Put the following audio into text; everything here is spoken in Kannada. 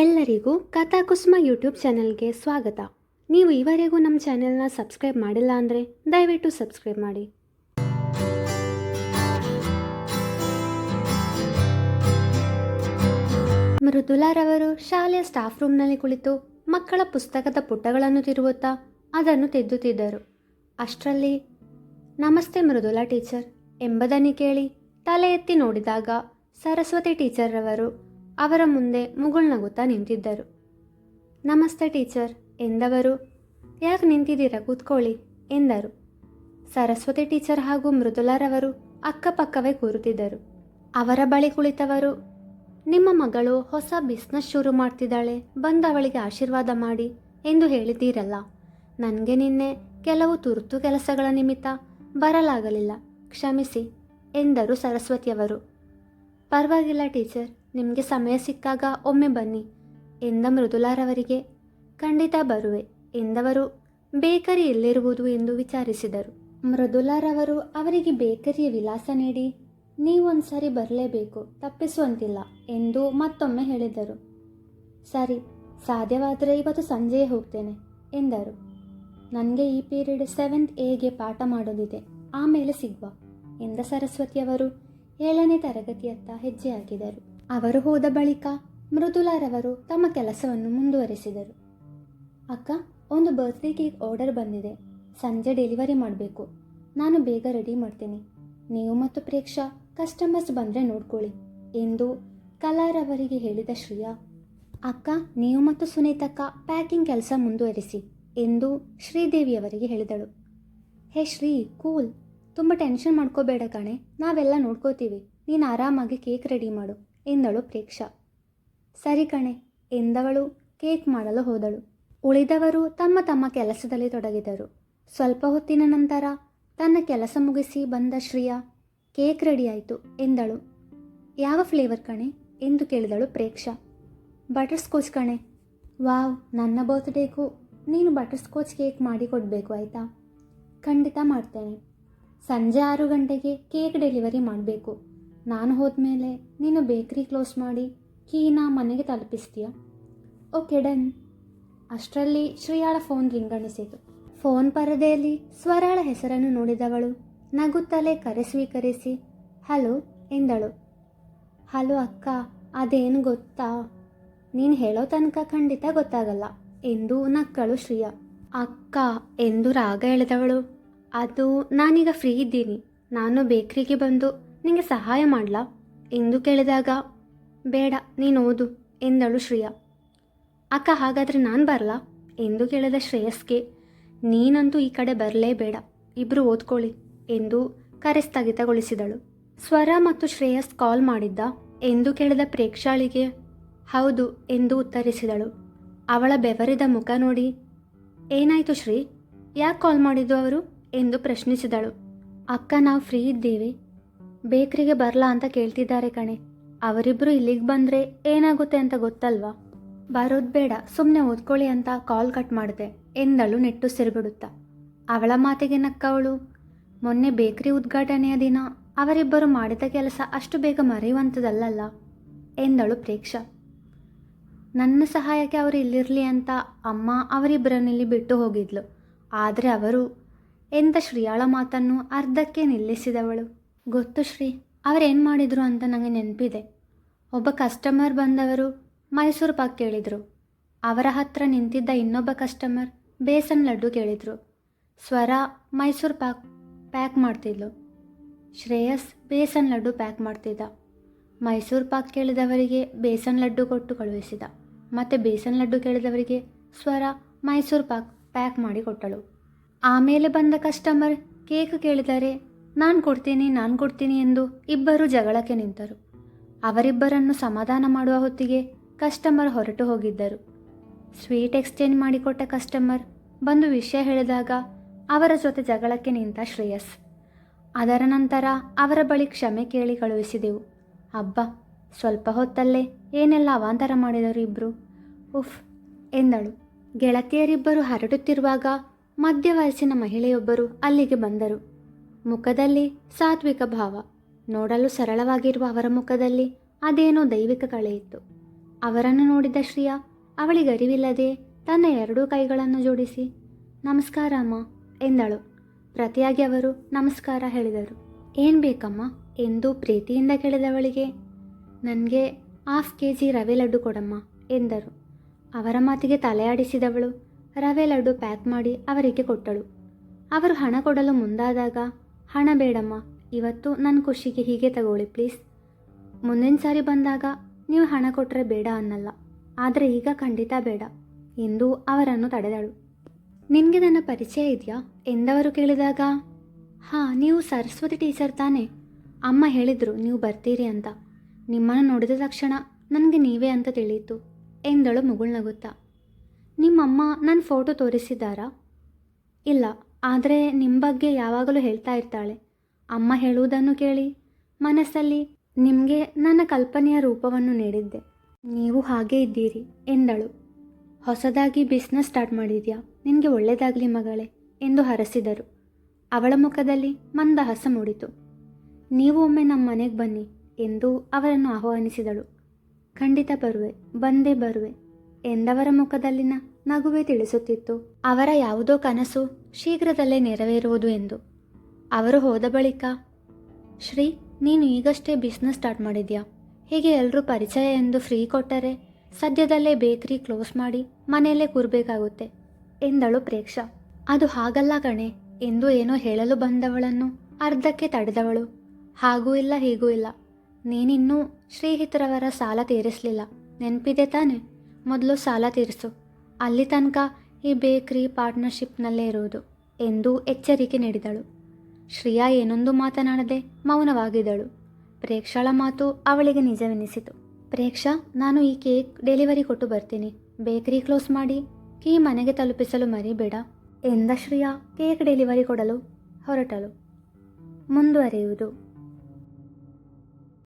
ಎಲ್ಲರಿಗೂ ಕಥಾಕುಸುಮ ಯೂಟ್ಯೂಬ್ ಚಾನೆಲ್ಗೆ ಸ್ವಾಗತ. ನೀವು ಈವರೆಗೂ ನಮ್ಮ ಚಾನೆಲ್ನ ಸಬ್ಸ್ಕ್ರೈಬ್ ಮಾಡಿಲ್ಲ ಅಂದರೆ ದಯವಿಟ್ಟು ಸಬ್ಸ್ಕ್ರೈಬ್ ಮಾಡಿ. ಮೃದುಲಾರವರು ಶಾಲೆಯ ಸ್ಟಾಫ್ ರೂಮ್ನಲ್ಲಿ ಕುಳಿತು ಮಕ್ಕಳ ಪುಸ್ತಕದ ಪುಟಗಳನ್ನು ತಿರುಗುತ್ತಾ ಅದನ್ನು ತಿದ್ದುತ್ತಿದ್ದರು. ಅಷ್ಟರಲ್ಲಿ, ನಮಸ್ತೆ ಮೃದುಲಾ ಟೀಚರ್, ಎಂಬುದನ್ನು ಕೇಳಿ ತಲೆ ಎತ್ತಿ ನೋಡಿದಾಗ ಸರಸ್ವತಿ ಟೀಚರ್ರವರು ಅವರ ಮುಂದೆ ಮುಗುಳ್ನಗುತ್ತಾ ನಿಂತಿದ್ದರು. ನಮಸ್ತೆ ಟೀಚರ್, ಎಂದವರು. ಯಾಕೆ ನಿಂತಿದ್ದೀರಾ? ಕೂತ್ಕೊಳ್ಳಿ, ಎಂದರು. ಸರಸ್ವತಿ ಟೀಚರ್ ಹಾಗೂ ಮೃದುಲಾರವರು ಅಕ್ಕಪಕ್ಕವೇ ಕೂರುತ್ತಿದ್ದರು. ಅವರ ಬಳಿ ಕುಳಿತವರು. ನಿಮ್ಮ ಮಗಳು ಹೊಸ ಬಿಸ್ನೆಸ್ ಶುರು ಮಾಡ್ತಿದ್ದಾಳೆ ಬಂದವಳಿಗೆ ಆಶೀರ್ವಾದ ಮಾಡಿ, ಎಂದು ಹೇಳಿದ್ದೀರಲ್ಲ. ನನಗೆ ನಿನ್ನೆ ಕೆಲವು ತುರ್ತು ಕೆಲಸಗಳ ನಿಮಿತ್ತ ಬರಲಾಗಲಿಲ್ಲ, ಕ್ಷಮಿಸಿ, ಎಂದರು ಸರಸ್ವತಿಯವರು. ಪರವಾಗಿಲ್ಲ ಟೀಚರ್ ನಿಮಗೆ ಸಮಯ ಸಿಕ್ಕಾಗ ಒಮ್ಮೆ ಬನ್ನಿ. ಎಂದ ಮೃದುಲಾರವರಿಗೆ, ಖಂಡಿತ ಬರುವೆ ಎಂದವರು, ಬೇಕರಿ ಎಲ್ಲಿರುವುದು ಎಂದು ವಿಚಾರಿಸಿದರು. ಮೃದುಲಾರವರು, ಅವರಿಗೆ ಬೇಕರಿಯ ವಿಳಾಸ ನೀಡಿ. ನೀವೊಂದ್ಸರಿ ಬರಲೇಬೇಕು, ತಪ್ಪಿಸುವಂತಿಲ್ಲ ಎಂದು ಮತ್ತೊಮ್ಮೆ ಹೇಳಿದರು. ಸರಿ, ಸಾಧ್ಯವಾದರೆ ಇವತ್ತು ಸಂಜೆಯೇ ಹೋಗ್ತೇನೆ ಎಂದರು. ನನಗೆ ಈ ಪೀರಿಯಡ್ ಸೆವೆಂತ್ ಎಗೆ ಪಾಠ ಮಾಡೋದಿದೆ, ಆಮೇಲೆ ಸಿಗುವ ಎಂದ ಸರಸ್ವತಿಯವರು ಏಳನೇ ತರಗತಿಯತ್ತ ಹೆಜ್ಜೆ ಹಾಕಿದರು ಅವರು ಹೋದ ಬಳಿಕ ಮೃದುಲಾರವರು ತಮ್ಮ ಕೆಲಸವನ್ನು ಮುಂದುವರೆಸಿದರು. ಅಕ್ಕ, ಒಂದು ಬರ್ತ್ಡೇ ಕೇಕ್ ಆರ್ಡರ್ ಬಂದಿದೆ. ಸಂಜೆ ಡೆಲಿವರಿ ಮಾಡಬೇಕು. ನಾನು ಬೇಗ ರೆಡಿ ಮಾಡ್ತೀನಿ. ನೀವು ಮತ್ತು ಪ್ರೇಕ್ಷಾ ಕಸ್ಟಮರ್ಸ್ ಬಂದರೆ ನೋಡ್ಕೊಳ್ಳಿ, ಎಂದು ಕಲಾರವರಿಗೆ ಹೇಳಿದ ಶ್ರೀಯಾ. ಅಕ್ಕ, ನೀವು ಮತ್ತು ಸುನೀತಕ್ಕ ಪ್ಯಾಕಿಂಗ್ ಕೆಲಸ ಮುಂದುವರಿಸಿ, ಎಂದು ಶ್ರೀದೇವಿಯವರಿಗೆ ಹೇಳಿದಳು. ಹೇ ಶ್ರೀ ಕೂಲ್ ತುಂಬ ಟೆನ್ಷನ್ ಮಾಡ್ಕೋಬೇಡ ಕಣೆ. ನಾವೆಲ್ಲ ನೋಡ್ಕೋತೀವಿ. ನೀನು ಆರಾಮಾಗಿ ಕೇಕ್ ರೆಡಿ ಮಾಡು. ಎಂದಳು ಪ್ರೇಕ್ಷಾ. ಸರಿ ಕಣೆ, ಎಂದವಳು ಕೇಕ್ ಮಾಡಲು ಹೋದಳು. ಉಳಿದವರು ತಮ್ಮ ತಮ್ಮ ಕೆಲಸದಲ್ಲಿ ತೊಡಗಿದರು. ಸ್ವಲ್ಪ ಹೊತ್ತಿನ ನಂತರ ತನ್ನ ಕೆಲಸ ಮುಗಿಸಿ ಬಂದ ಶ್ರೀಯಾ, ಕೇಕ್ ರೆಡಿಯಾಯಿತು ಎಂದಳು. ಯಾವ ಫ್ಲೇವರ್ ಕಣೆ ಎಂದು ಕೇಳಿದಳು ಪ್ರೇಕ್ಷಾ. ಬಟರ್ ಸ್ಕೋಚ್ ಕಣೆ. ವಾವ್, ನನ್ನ ಬರ್ತ್ಡೇಗೂ ನೀನು ಬಟರ್ ಸ್ಕಾಚ್ ಕೇಕ್ ಮಾಡಿ ಕೊಡಬೇಕು ಆಯಿತಾ? ಖಂಡಿತ ಮಾಡ್ತೇನೆ. ಸಂಜೆ ಆರು ಗಂಟೆಗೆ ಕೇಕ್ ಡೆಲಿವರಿ ಮಾಡಬೇಕು. ನಾನು ಹೋದ್ಮೇಲೆ ನೀನು ಬೇಕ್ರಿ ಕ್ಲೋಸ್ ಮಾಡಿ ಕೀನ ಮನೆಗೆ ತಲುಪಿಸ್ತೀಯ? Okay, done. ಅಷ್ಟರಲ್ಲಿ ಶ್ರೀಯಾಳ ಫೋನ್ ರಿಂಗಣಿಸಿತು ಫೋನ್ ಪರದೆಯಲ್ಲಿ ಸ್ವರಾಳ ಹೆಸರನ್ನು ನೋಡಿದವಳು ನಗುತ್ತಲೇ ಕರೆ ಸ್ವೀಕರಿಸಿ, ಹಲೋ, ಎಂದಳು. ಹಲೋ, ಅಕ್ಕ, ಅದೇನು ಗೊತ್ತಾ? ನೀನು ಹೇಳೋ ತನಕ ಖಂಡಿತ ಗೊತ್ತಾಗಲ್ಲ, ಎಂದು ನಕ್ಕಳು ಶ್ರೀಯಾ. ಅಕ್ಕ, ಎಂದು ರಾಗ ಎಳೆದವಳು. ಅದು ನಾನೀಗ ಫ್ರೀ ಇದ್ದೀನಿ. ನಾನು ಬೇಕ್ರಿಗೆ ಬಂದು ನಿಮಗೆ ಸಹಾಯ ಮಾಡಲಾ? ಎಂದು ಕೇಳಿದಾಗ, ಬೇಡ, ನೀನು ಓದು, ಎಂದಳು ಶ್ರೇಯಾ. ಅಕ್ಕ, ಹಾಗಾದರೆ ನಾನು ಬರಲಾ? ಎಂದು ಕೇಳಿದ ಶ್ರೇಯಸ್ಗೆ, ನೀನಂತೂ ಈ ಕಡೆ ಬರಲೇಬೇಡ ಇಬ್ಬರು ಓದ್ಕೊಳ್ಳಿ, ಎಂದು ಕರೆ ಸ್ಥಗಿತಗೊಳಿಸಿದಳು ಸ್ವರ ಮತ್ತು ಶ್ರೇಯಸ್ ಕಾಲ್ ಮಾಡಿದ್ದ, ಎಂದು ಕೇಳಿದ ಪ್ರೇಕ್ಷಾಳಿಗೆ, ಹೌದು, ಎಂದು ಉತ್ತರಿಸಿದಳು. ಅವಳ ಬೆವರಿದ ಮುಖ ನೋಡಿ, ಏನಾಯಿತು ಶ್ರೀ? ಯಾಕೆ ಕಾಲ್ ಮಾಡಿದ್ದು ಅವರು? ಎಂದು ಪ್ರಶ್ನಿಸಿದಳು. ಅಕ್ಕ, ನಾವು ಫ್ರೀ ಇದ್ದೀವಿ. ಬೇಕ್ರಿಗೆ ಬರಲಾ ಅಂತ ಕೇಳ್ತಿದ್ದಾರೆ ಕಣೆ. ಅವರಿಬ್ಬರು ಇಲ್ಲಿಗೆ ಬಂದರೆ ಏನಾಗುತ್ತೆ ಅಂತ ಗೊತ್ತಲ್ವಾ? ಬರೋದು ಬೇಡ ಸುಮ್ಮನೆ ಓದ್ಕೊಳ್ಳಿ ಅಂತ ಕಾಲ್ ಕಟ್ ಮಾಡಿದೆ. ಎಂದಳು ನೆಟ್ಟು ಸಿರಿಬಿಡುತ್ತಾ. ಅವಳ ಮಾತಿಗೆ ನಕ್ಕವಳು, ಮೊನ್ನೆ ಬೇಕರಿ ಉದ್ಘಾಟನೆಯ ದಿನ ಅವರಿಬ್ಬರು ಮಾಡಿದ ಕೆಲಸ ಅಷ್ಟು ಬೇಗ ಮರೆಯುವಂಥದ್ದಲ್ಲಲ್ಲ? ಎಂದಳು ಪ್ರೇಕ್ಷಾ. ನನ್ನ ಸಹಾಯಕ್ಕೆ ಅವರು ಇಲ್ಲಿರಲಿ ಅಂತ ಅಮ್ಮ ಅವರಿಬ್ಬರನ್ನಿಲ್ಲಿ ಬಿಟ್ಟು ಹೋಗಿದ್ಲು. ಆದರೆ ಅವರು ಎಂಥ ಶ್ರೀಯಾಳ ಮಾತನ್ನು ಅರ್ಧಕ್ಕೆ ನಿಲ್ಲಿಸಿದವಳು. ಗೊತ್ತು ಶ್ರೀ. ಅವರೇನು ಮಾಡಿದರು ಅಂತ ನನಗೆ ನೆನಪಿದೆ. ಒಬ್ಬ ಕಸ್ಟಮರ್ ಬಂದವರು ಮೈಸೂರು ಪಾಕ್ ಕೇಳಿದರು. ಅವರ ಹತ್ರ ನಿಂತಿದ್ದ ಇನ್ನೊಬ್ಬ ಕಸ್ಟಮರ್ ಬೇಸನ್ ಲಡ್ಡು ಕೇಳಿದರು. ಸ್ವರ ಮೈಸೂರು ಪಾಕ್ ಪ್ಯಾಕ್ ಮಾಡ್ತಿದ್ಲು. ಶ್ರೇಯಸ್ ಬೇಸನ್ ಲಡ್ಡು ಪ್ಯಾಕ್ ಮಾಡ್ತಿದ್ದ. ಮೈಸೂರು ಪಾಕ್ ಕೇಳಿದವರಿಗೆ ಬೇಸನ್ ಲಡ್ಡು ಕೊಟ್ಟು ಕಳುಹಿಸಿದ. ಮತ್ತು ಬೇಸನ್ ಲಡ್ಡು ಕೇಳಿದವರಿಗೆ ಸ್ವರ ಮೈಸೂರು ಪಾಕ್ ಪ್ಯಾಕ್ ಮಾಡಿ ಕೊಟ್ಟಳು. ಆಮೇಲೆ ಬಂದ ಕಸ್ಟಮರ್ ಕೇಕ್ ಕೇಳಿದರೆ ನಾನು ಕೊಡ್ತೀನಿ ನಾನು ಕೊಡ್ತೀನಿ ಎಂದು ಇಬ್ಬರು ಜಗಳಕ್ಕೆ ನಿಂತರು. ಅವರಿಬ್ಬರನ್ನು ಸಮಾಧಾನ ಮಾಡುವ ಹೊತ್ತಿಗೆ ಕಸ್ಟಮರ್ ಹೊರಟು ಹೋಗಿದ್ದರು. ಸ್ವೀಟ್ ಎಕ್ಸ್ಚೇಂಜ್ ಮಾಡಿಕೊಟ್ಟ ಕಸ್ಟಮರ್ ಬಂದು ವಿಷಯ ಹೇಳಿದಾಗ ಅವರ ಜೊತೆ ಜಗಳಕ್ಕೆ ನಿಂತ ಶ್ರೇಯಸ್. ಅದರ ನಂತರ ಅವರ ಬಳಿ ಕ್ಷಮೆ ಕೇಳಿ ಕಳುಹಿಸಿದೆವು. ಅಬ್ಬ, ಸ್ವಲ್ಪ ಹೊತ್ತಲ್ಲೇ ಏನೆಲ್ಲ ಅವಾಂತರ ಮಾಡಿದರು ಇಬ್ಬರು ಉಫ್, ಎಂದಳು. ಗೆಳತಿಯರಿಬ್ಬರು ಹರಡುತ್ತಿರುವಾಗ ಮಧ್ಯ ವಯಸ್ಸಿನ ಮಹಿಳೆಯೊಬ್ಬರು ಅಲ್ಲಿಗೆ ಬಂದರು. ಮುಖದಲ್ಲಿ ಸಾತ್ವಿಕ ಭಾವ. ನೋಡಲು ಸರಳವಾಗಿರುವ ಅವರ ಮುಖದಲ್ಲಿ ಅದೇನೋ ದೈವಿಕ ಕಳೆ ಇತ್ತು. ಅವರನ್ನು ನೋಡಿದ ಶ್ರಿಯಾ ಅವಳಿಗರಿವಿಲ್ಲದೆ ತನ್ನ ಎರಡೂ ಕೈಗಳನ್ನು ಜೋಡಿಸಿ, ನಮಸ್ಕಾರ ಅಮ್ಮ, ಎಂದಳು. ಪ್ರತಿಯಾಗಿ ಅವರು ನಮಸ್ಕಾರ ಹೇಳಿದರು. ಏನು ಬೇಕಮ್ಮ? ಎಂದು ಪ್ರೀತಿಯಿಂದ ಕೇಳಿದವಳಿಗೆ, ನನಗೆ ಹಾಫ್ ಕೆ ಜಿ ರವೆ ಲಡ್ಡು ಕೊಡಮ್ಮ, ಎಂದರು. ಅವರ ಮಾತಿಗೆ ತಲೆಯಾಡಿಸಿದವಳು ರವೆ ಲಡ್ಡು ಪ್ಯಾಕ್ ಮಾಡಿ ಅವರಿಗೆ ಕೊಟ್ಟಳು. ಅವರು ಹಣ ಕೊಡಲು ಮುಂದಾದಾಗ ಹಣ ಬೇಡಮ್ಮ, ಇವತ್ತು ನನ್ನ ಖುಷಿಗೆ ಹೀಗೆ ತಗೊಳ್ಳಿ ಪ್ಲೀಸ್. ಮುಂದಿನ ಸಾರಿ ಬಂದಾಗ ನೀವು ಹಣ ಕೊಟ್ಟರೆ ಬೇಡ ಅನ್ನಲ್ಲ, ಆದರೆ ಈಗ ಖಂಡಿತ ಬೇಡ, ಎಂದು ಅವರನ್ನು ತಡೆದಳು. ನಿನಗೆ ನನ್ನ ಪರಿಚಯ ಇದೆಯಾ? ಎಂದವರು ಕೇಳಿದಾಗ, ಹಾಂ, ನೀವು ಸರಸ್ವತಿ ಟೀಚರ್ ತಾನೇ. ಅಮ್ಮ ಹೇಳಿದರು, ನೀವು ಬರ್ತೀರಿ ಅಂತ. ನಿಮ್ಮನ್ನು ನೋಡಿದ ತಕ್ಷಣ ನನಗೆ ನೀವೇ ಅಂತ ತಿಳಿಯಿತು, ಎಂದಳು ಮುಗುಳ್ನಗುತ್ತಾ. ನಿಮ್ಮಮ್ಮ ನನ್ನ ಫೋಟೋ ತೋರಿಸಿದ್ದಾರಾ? ಇಲ್ಲ ಆದರೆ ನಿಮ್ಮ ಬಗ್ಗೆ ಯಾವಾಗಲೂ ಹೇಳ್ತಾ ಇರ್ತಾಳೆ. ಅಮ್ಮ ಹೇಳುವುದನ್ನು ಕೇಳಿ, ಮನಸ್ಸಲ್ಲಿ ನಿಮಗೆ ನನ್ನ ಕಲ್ಪನೆಯ ರೂಪವನ್ನು ನೀಡಿದ್ದೆ. ನೀವು ಹಾಗೇ ಇದ್ದೀರಿ, ಎಂದಳು. ಹೊಸದಾಗಿ ಬಿಸ್ನೆಸ್ ಸ್ಟಾರ್ಟ್ ಮಾಡಿದ್ಯಾ? ನಿನಗೆ ಒಳ್ಳೆಯದಾಗಲಿ ಮಗಳೇ, ಎಂದು ಹರಸಿದರು. ಅವಳ ಮುಖದಲ್ಲಿ ಮಂದಹಾಸ ಮೂಡಿತು. ನೀವು ಒಮ್ಮೆ ನಮ್ಮ ಮನೆಗೆ ಬನ್ನಿ, ಎಂದು ಅವರನ್ನು ಆಹ್ವಾನಿಸಿದಳು. ಖಂಡಿತ ಬರುವೆ, ಬಂದೇ ಬರುವೆ, ಎಂದವರ ಮುಖದಲ್ಲಿನ ನಗುವೆ ತಿಳಿಸುತ್ತಿತ್ತು. ಅವರ ಯಾವುದೋ ಕನಸು ಶೀಘ್ರದಲ್ಲೇ ನೆರವೇರುವುದು ಎಂದು. ಅವರು ಹೋದ ಬಳಿಕ, ಶ್ರೀ, ನೀನು ಈಗಷ್ಟೇ ಬಿಸ್ನೆಸ್ ಸ್ಟಾರ್ಟ್ ಮಾಡಿದ್ಯಾ? ಹೀಗೆ ಎಲ್ಲರೂ ಪರಿಚಯ ಎಂದು ಫ್ರೀ ಕೊಟ್ಟರೆ ಸದ್ಯದಲ್ಲೇ ಬೇಕರಿ ಕ್ಲೋಸ್ ಮಾಡಿ ಮನೆಯಲ್ಲೇ ಕೂರಬೇಕಾಗುತ್ತೆ ಎಂದಳು ಪ್ರೇಕ್ಷಾ. ಅದು ಹಾಗಲ್ಲ ಕಣೆ. ಎಂದು ಏನೋ ಹೇಳಲು ಬಂದವಳನ್ನು ಅರ್ಧಕ್ಕೆ ತಡೆದವಳು. ಹಾಗೂ ಇಲ್ಲ, ಹೀಗೂ ಇಲ್ಲ. ನೀನಿನ್ನೂ ಶ್ರೀಹಿತರವರ ಸಾಲ ತೀರಿಸಲಿಲ್ಲ. ನೆನಪಿದೆ ತಾನೆ? ಮೊದಲು ಸಾಲ ತೀರಿಸು. ಅಲ್ಲಿ ತನಕ ಈ ಬೇಕ್ರಿ ಪಾರ್ಟ್ನರ್ಶಿಪ್ನಲ್ಲೇ ಇರುವುದು ಎಂದು ಎಚ್ಚರಿಕೆ ನೀಡಿದಳು. ಶ್ರಿಯಾ ಏನೊಂದು ಮಾತನಾಡದೆ ಮೌನವಾಗಿದ್ದಳು. ಪ್ರೇಕ್ಷಳ ಮಾತು ಅವಳಿಗೆ ನಿಜವೆನಿಸಿತು. ಪ್ರೇಕ್ಷಾ, ನಾನು ಈ ಕೇಕ್ ಡೆಲಿವರಿ ಕೊಟ್ಟು ಬರ್ತೀನಿ. ಬೇಕರಿ ಕ್ಲೋಸ್ ಮಾಡಿ, ಕೀ ಮನೆಗೆ ತಲುಪಿಸಲು ಮರಿಬೇಡ ಎಂದ ಶ್ರಿಯಾ ಕೇಕ್ ಡೆಲಿವರಿ ಕೊಡಲು ಹೊರಟಳು. ಮುಂದುವರಿಯುವುದು.